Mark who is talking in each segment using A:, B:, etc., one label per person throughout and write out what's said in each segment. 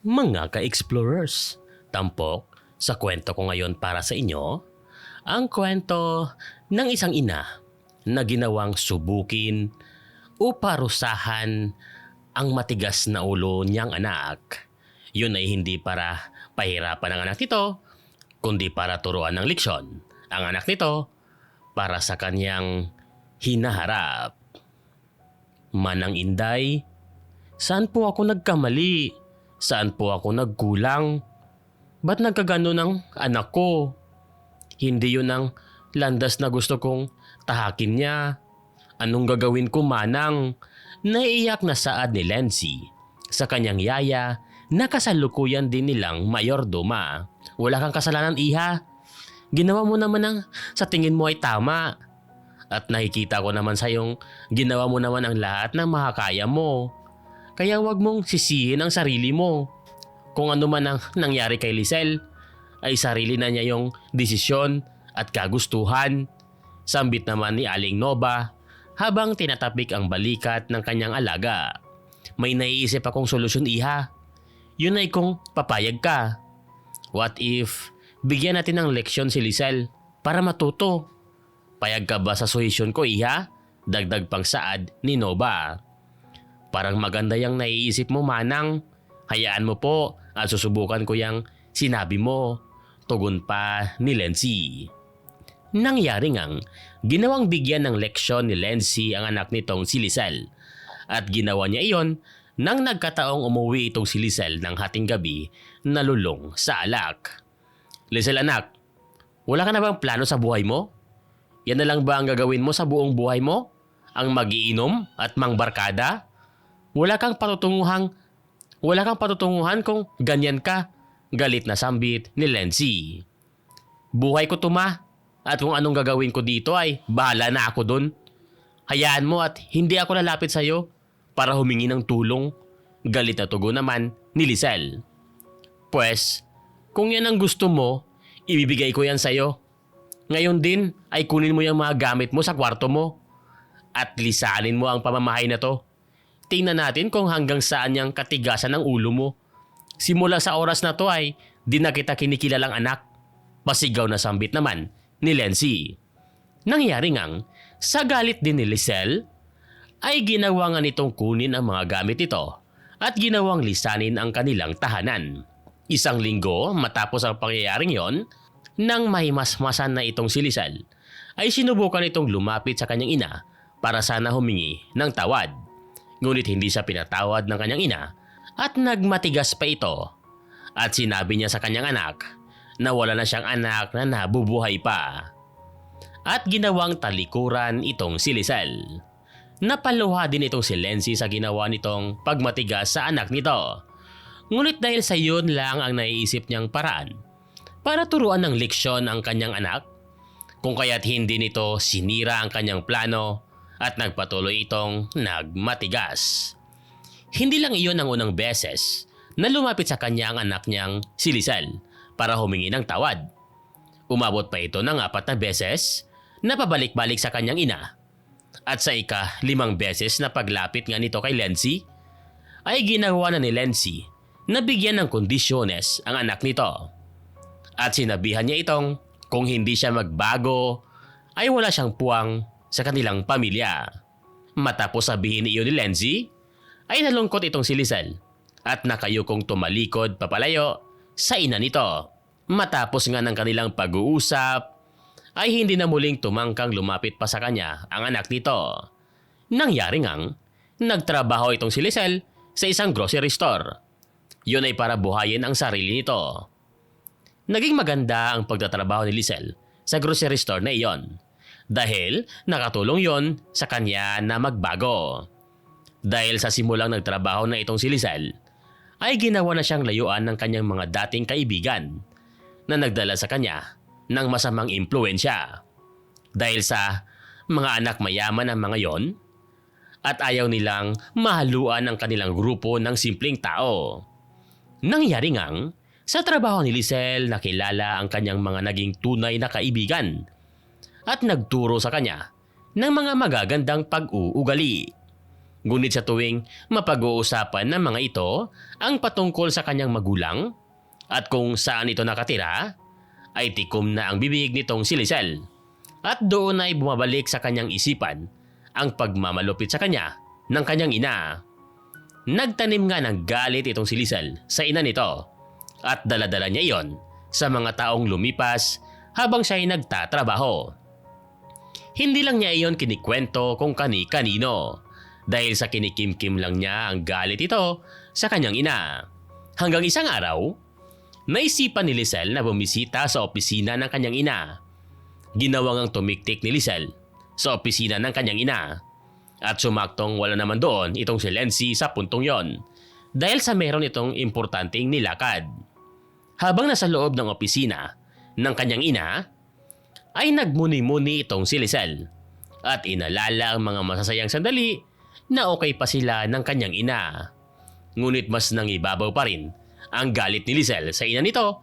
A: Mga ka-explorers, tampok sa kwento ko ngayon para sa inyo, ang kwento ng isang ina na ginawang subukin o parusahan ang matigas na ulo niyang anak. Yun ay hindi para pahirapan ang anak nito, kundi para turuan ng leksyon ang anak nito para sa kanyang hinaharap. Manang Inday, saan po ako nagkamali? Saan po ako nagkulang? Ba't nagkagano ng anak ko? Hindi yun ang landas na gusto kong tahakin niya. Anong gagawin ko manang? Naiiyak na saad ni Lency sa kanyang yaya na kasalukuyan din nilang mayordoma. Wala kang kasalanan iha. Ginawa mo naman ang sa tingin mo ay tama. At nakikita ko naman sa yung ginawa mo naman ang lahat ng makakaya mo. Kaya wag mong sisihin ang sarili mo. Kung ano man ang nangyari kay Lisel, ay sarili na niya yung desisyon at kagustuhan. Sambit naman ni Aling Nova habang tinatapik ang balikat ng kanyang alaga. May naiisip akong solusyon iha. Yun ay kung papayag ka. What if bigyan natin ng leksyon si Lisel para matuto? Payag ka ba sa suhisyon ko iha? Dagdag pang saad ni Nova. Parang maganda yung naiisip mo manang. Hayaan mo po at susubukan ko yung sinabi mo. Tugon pa ni Lency. Nangyari ngang ginawang bigyan ng leksyon ni Lency ang anak nitong si Lisel. At ginawa niya iyon nang nagkataong umuwi itong si Lisel ng hating gabi na sa alak. Lisel anak, wala ka na bang plano sa buhay mo? Yan na lang ba ang gagawin mo sa buong buhay mo? Ang magiinom at mangbarkada? Wala kang patutunguhang wala kang patutunguhan kung ganyan ka. Galit na sambit ni Lency. Buhay ko tuma at kung anong gagawin ko dito ay bahala na ako dun. Hayaan mo at hindi ako lalapit sa'yo para humingi ng tulong. Galit na tugon naman ni Lisel. Pwes, kung yan ang gusto mo, ibibigay ko yan sa'yo. Ngayon din ay kunin mo yung mga gamit mo sa kwarto mo. At lisanin mo ang pamamahay na to. Tingnan natin kung hanggang saan yung katigasan ng ulo mo. Simula sa oras na to ay di na kita kinikilalang anak. Pasigaw na sambit naman ni Lency. Nangyari ngang sa galit din ni Lisel ay ginawa nga nitong kunin ang mga gamit nito at ginawang lisanin ang kanilang tahanan. Isang linggo matapos ang pangyayaring yon, nang mahimasmasan na itong si Lisel, ay sinubukan itong lumapit sa kanyang ina para sana humingi ng tawad. Ngunit hindi siya pinatawad ng kanyang ina at nagmatigas pa ito. At sinabi niya sa kanyang anak na wala na siyang anak na nabubuhay pa. At ginawang talikuran itong si Lisel. Napaluha din itong si Lency sa ginawa nitong pagmatigas sa anak nito. Ngunit dahil sa yun lang ang naiisip niyang paraan para turuan ng leksyon ang kanyang anak, kung kaya't hindi nito sinira ang kanyang plano at nagpatuloy itong nagmatigas. Hindi lang iyon ang unang beses na lumapit sa kanya ang anak niyang si Lisel para humingi ng tawad. Umabot pa ito ng apat na beses na pabalik-balik sa kanyang ina. At sa ika limang beses na paglapit nga nito kay Lency, ay ginawa na ni Lency na bigyan ng kondisyones ang anak nito. At sinabihan niya itong kung hindi siya magbago ay wala siyang puwang sa kanilang pamilya. Matapos sabihin iyon ni Lenzy, ay nalungkot itong si Lisel at nakayukong tumalikod papalayo sa ina nito. Matapos nga ng kanilang pag-uusap, ay hindi na muling tumangkang lumapit pa sa kanya ang anak nito. Nangyari ngang, nagtrabaho itong si Lisel sa isang grocery store. Yun ay para buhayin ang sarili nito. Naging maganda ang pagtatrabaho ni Lisel sa grocery store na iyon dahil nakatulong yon sa kanya na magbago. Dahil sa simulang nagtrabaho na itong si Lisel, ay ginawa na siyang layuan ng kanyang mga dating kaibigan na nagdala sa kanya ng masamang impluensya. Dahil sa mga anak mayaman ng mga yon, at ayaw nilang mahaluan ang kanilang grupo ng simpleng tao. Nangyari ngang, sa trabaho ni Lisel nakilala ang kanyang mga naging tunay na kaibigan at nagturo sa kanya ng mga magagandang pag-uugali. Ngunit sa tuwing mapag-uusapan ng mga ito ang patungkol sa kanyang magulang at kung saan ito nakatira, ay tikom na ang bibig nitong si Lisel. At doon ay bumabalik sa kanyang isipan ang pagmamalupit sa kanya ng kanyang ina. Nagtanim nga ng galit itong si Lisel sa ina nito at daladala niya iyon sa mga taong lumipas habang siya ay nagtatrabaho. Hindi lang niya iyon kinikwento kung kani-kanino dahil sa kinikimkim lang niya ang galit ito sa kanyang ina. Hanggang isang araw, naisipan ni Lisel na bumisita sa opisina ng kanyang ina. Ginawang ang tumiktik ni Lisel sa opisina ng kanyang ina. At sumaktong wala naman doon itong si Lency sa puntong yon dahil sa meron itong importanteng nilakad. Habang nasa loob ng opisina ng kanyang ina, ay nagmuni-muni itong si Lisel at inalala ang mga masasayang sandali na okay pa sila ng kanyang ina. Ngunit mas nangibabaw pa rin ang galit ni Lisel sa ina nito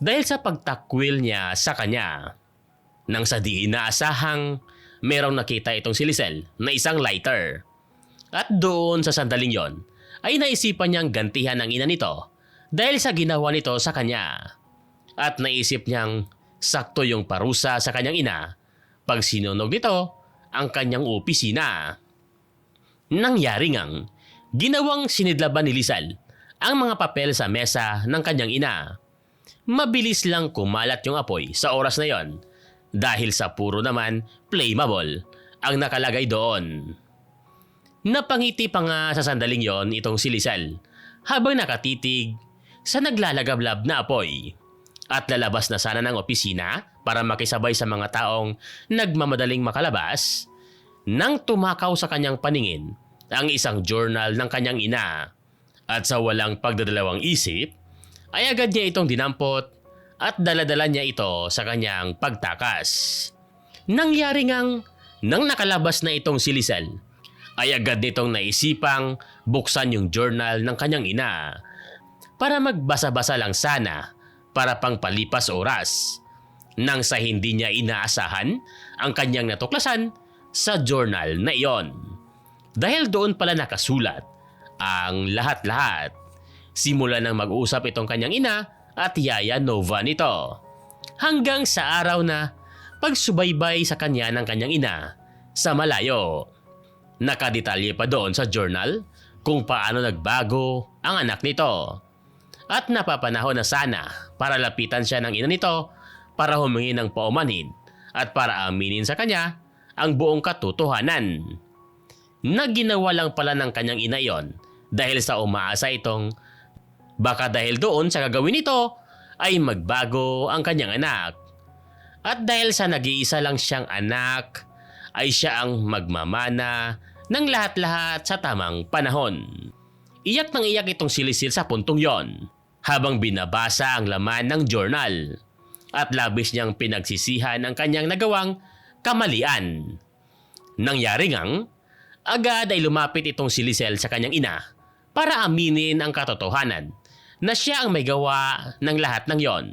A: dahil sa pagtakwil niya sa kanya. Nang sa di inaasahang merong nakita itong si Lisel na isang lighter. At doon sa sandaling yon ay naisipan niyang gantihan ang ina nito dahil sa ginawa nito sa kanya. At naisip niyang sakto yung parusa sa kanyang ina pag sinunog nito ang kanyang opisina. Nangyari ngang ginawang sinidlaban ni Lizal ang mga papel sa mesa ng kanyang ina. Mabilis lang kumalat yung apoy sa oras na yon dahil sa puro naman flammable ang nakalagay doon. Napangiti pa nga sa sandaling yon itong si Lizal habang nakatitig sa naglalagablab na apoy at lalabas na sana ng opisina para makisabay sa mga taong nagmamadaling makalabas nang tumakaw sa kanyang paningin ang isang journal ng kanyang ina at sa walang pagdadalawang isip ay agad niya itong dinampot at daladala niya ito sa kanyang pagtakas. Nangyari ngang nang nakalabas na itong si Lisel ay agad nitong naisipang buksan yung journal ng kanyang ina para magbasa-basa lang sana para pang palipas oras nang sa hindi niya inaasahan ang kanyang natuklasan sa journal na iyon. Dahil doon pala nakasulat ang lahat-lahat. Simula nang mag-usap itong kanyang ina at yaya Nova nito. Hanggang sa araw na pagsubaybay sa kanya ng kanyang ina sa malayo. Nakadetalye pa doon sa journal kung paano nagbago ang anak nito. At napapanahon na sana para lapitan siya ng ina nito para humingi ng paumanhin at para aminin sa kanya ang buong katotohanan. Naginawa lang pala ng kanyang ina yon dahil sa umaasa itong baka dahil doon sa gagawin nito ay magbago ang kanyang anak. At dahil sa nag-iisa lang siyang anak, ay siya ang magmamana ng lahat-lahat sa tamang panahon. Iyak nang iyak itong silisil sa puntong yon habang binabasa ang laman ng journal at labis niyang pinagsisihan ang kanyang nagawang kamalian. Nangyari ngang, agad ay lumapit itong si Lisel sa kanyang ina para aminin ang katotohanan na siya ang may gawa ng lahat ng yon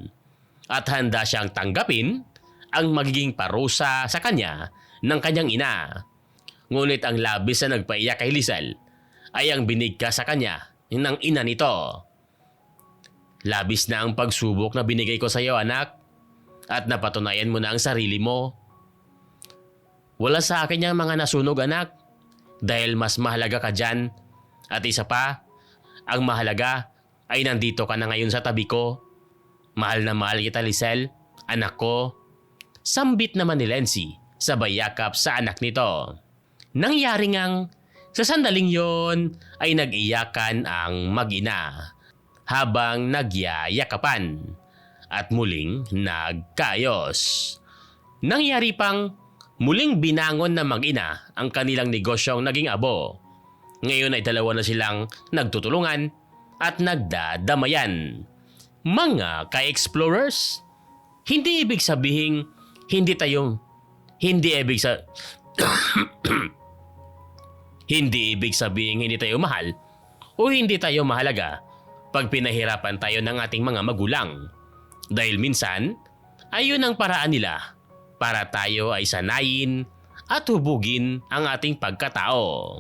A: at handa siyang tanggapin ang magiging parusa sa kanya ng kanyang ina. Ngunit ang labis na nagpaiyak kay Lisel ay ang binigkas sa kanya ng ina nito. Labis na ang pagsubok na binigay ko sa iyo anak at napatunayan mo na ang sarili mo. Wala sa akin yung mga nasunog anak dahil mas mahalaga ka dyan. At isa pa, ang mahalaga ay nandito ka na ngayon sa tabi ko. Mahal na mahal kita Lisel, anak ko. Sambit naman ni Lency sabay yakap sa anak nito. Nangyari ngang sa sandaling yon ay nag-iyakan ang magina habang nagyayakapan at muling nagkayos. Nangyari pang muling binangon ng mag-ina ang kanilang negosyong naging abo. Ngayon ay dalawa na silang nagtutulungan at nagdadamayan. Mga ka-explorers, hindi ibig sabihin hindi tayo hindi ibig sa hindi ibig sabihin hindi tayo mahal o hindi tayo mahalaga pag pinahirapan tayo ng ating mga magulang. Dahil minsan, ayun ang paraan nila para tayo ay sanayin at hubugin ang ating pagkatao.